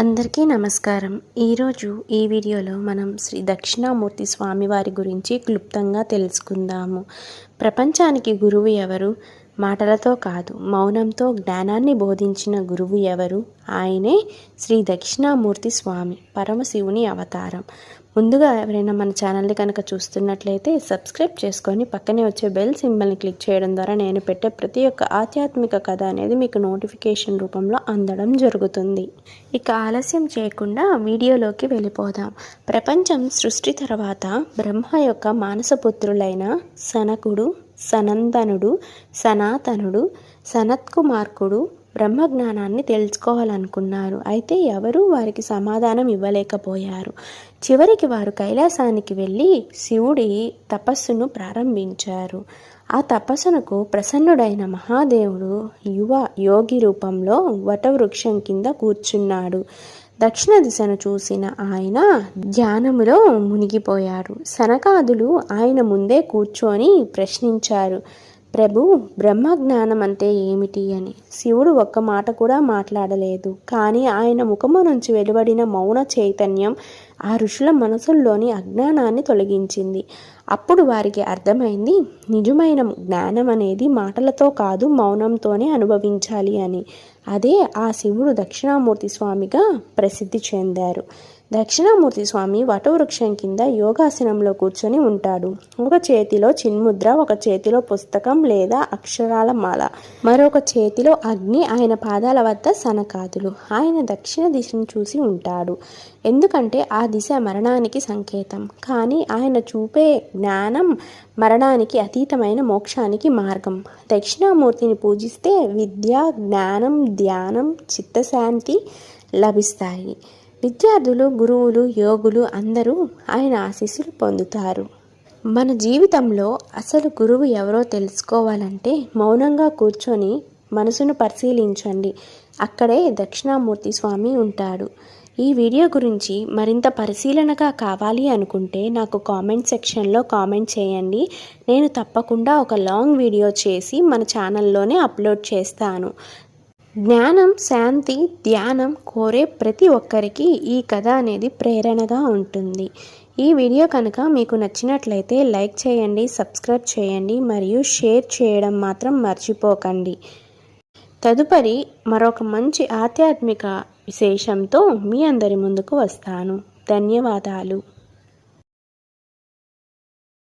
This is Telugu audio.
అందరికీ నమస్కారం. ఈరోజు ఈ వీడియోలో మనం శ్రీ దక్షిణామూర్తి స్వామివారి గురించి క్లుప్తంగా తెలుసుకుందాము. ప్రపంచానికి గురువు ఎవరు? మాటలతో కాదు మౌనంతో జ్ఞానాన్ని బోధించిన గురువు ఎవరు? ఆయనే శ్రీ దక్షిణామూర్తి స్వామి పరమశివుని అవతారం. ముందుగా ఎవరైనా మన ఛానల్ని కనుక చూస్తున్నట్లయితే సబ్స్క్రైబ్ చేసుకొని పక్కనే వచ్చే బెల్ సింబల్ని క్లిక్ చేయడం ద్వారా నేను పెట్టే ప్రతి ఒక్క ఆధ్యాత్మిక కథ అనేది మీకు నోటిఫికేషన్ రూపంలో అందడం జరుగుతుంది. ఇక ఆలస్యం చేయకుండా వీడియోలోకి వెళ్ళిపోదాం. ప్రపంచం సృష్టి తర్వాత బ్రహ్మ యొక్క మానసపుత్రులైన సనకుడు సనందనుడు సనాతనుడు సనత్కుమార్కుడు బ్రహ్మజ్ఞానాన్ని తెలుసుకోవాలనుకున్నారు. అయితే ఎవరూ వారికి సమాధానం ఇవ్వలేకపోయారు. చివరికి వారు కైలాసానికి వెళ్ళి శివుడి తపస్సును ప్రారంభించారు. ఆ తపస్సునకు ప్రసన్నుడైన మహాదేవుడు యువ యోగి రూపంలో వటవృక్షం కింద కూర్చున్నాడు. దక్షిణ దిశను చూసిన ఆయన ధ్యానములో మునిగిపోయారు. సనకాదులు ఆయన ముందే కూర్చొని ప్రశ్నించారు. ప్రభు బ్రహ్మ జ్ఞానం అంటే ఏమిటి అని. శివుడు ఒక్క మాట కూడా మాట్లాడలేదు. కానీ ఆయన ముఖము నుంచి వెలువడిన మౌన చైతన్యం ఆ ఋషుల మనసుల్లోని అజ్ఞానాన్ని తొలగించింది. అప్పుడు వారికి అర్థమైంది నిజమైన జ్ఞానం అనేది మాటలతో కాదు మౌనంతోనే అనుభవించాలి అని. అదే ఆ శివుడు దక్షిణామూర్తి స్వామిగా ప్రసిద్ధి చెందారు. దక్షిణామూర్తి స్వామి వటవృక్షం కింద యోగాసనంలో కూర్చొని ఉంటాడు. ఒక చేతిలో చిన్ముద్ర ఒక చేతిలో పుస్తకం లేదా అక్షరాల మాల. మరొక చేతిలో అగ్ని ఆయన పాదాల వద్ద సనకాదులు. ఆయన దక్షిణ దిశను చూసి ఉంటాడు. ఎందుకంటే ఆ దిశ మరణానికి సంకేతం. కానీ ఆయన చూపే జ్ఞానం మరణానికి అతీతమైన మోక్షానికి మార్గం. దక్షిణామూర్తిని పూజిస్తే విద్య జ్ఞానం ధ్యానం చిత్తశాంతి లభిస్తాయి. విద్యార్థులు గురువులు యోగులు అందరూ ఆయన ఆశీస్సులు పొందుతారు. మన జీవితంలో అసలు గురువు ఎవరో తెలుసుకోవాలంటే మౌనంగా కూర్చొని మనసును పరిశీలించండి. అక్కడే దక్షిణామూర్తి స్వామి ఉంటాడు. ఈ వీడియో గురించి మరింత పరిశీలనగా కావాలి అనుకుంటే నాకు కామెంట్ సెక్షన్లో కామెంట్ చేయండి. నేను తప్పకుండా ఒక లాంగ్ వీడియో చేసి మన ఛానల్లోనే అప్లోడ్ చేస్తాను. జ్ఞానం శాంతి ధ్యానం కోరే ప్రతి ఒక్కరికి ఈ కథ అనేది ప్రేరణగా ఉంటుంది. ఈ వీడియో కనుక మీకు నచ్చినట్లయితే లైక్ చేయండి సబ్స్క్రైబ్ చేయండి మరియు షేర్ చేయడం మాత్రం మర్చిపోకండి. తదుపరి మరొక మంచి ఆధ్యాత్మిక విశేషంతో మీ అందరి ముందుకు వస్తాను. ధన్యవాదాలు.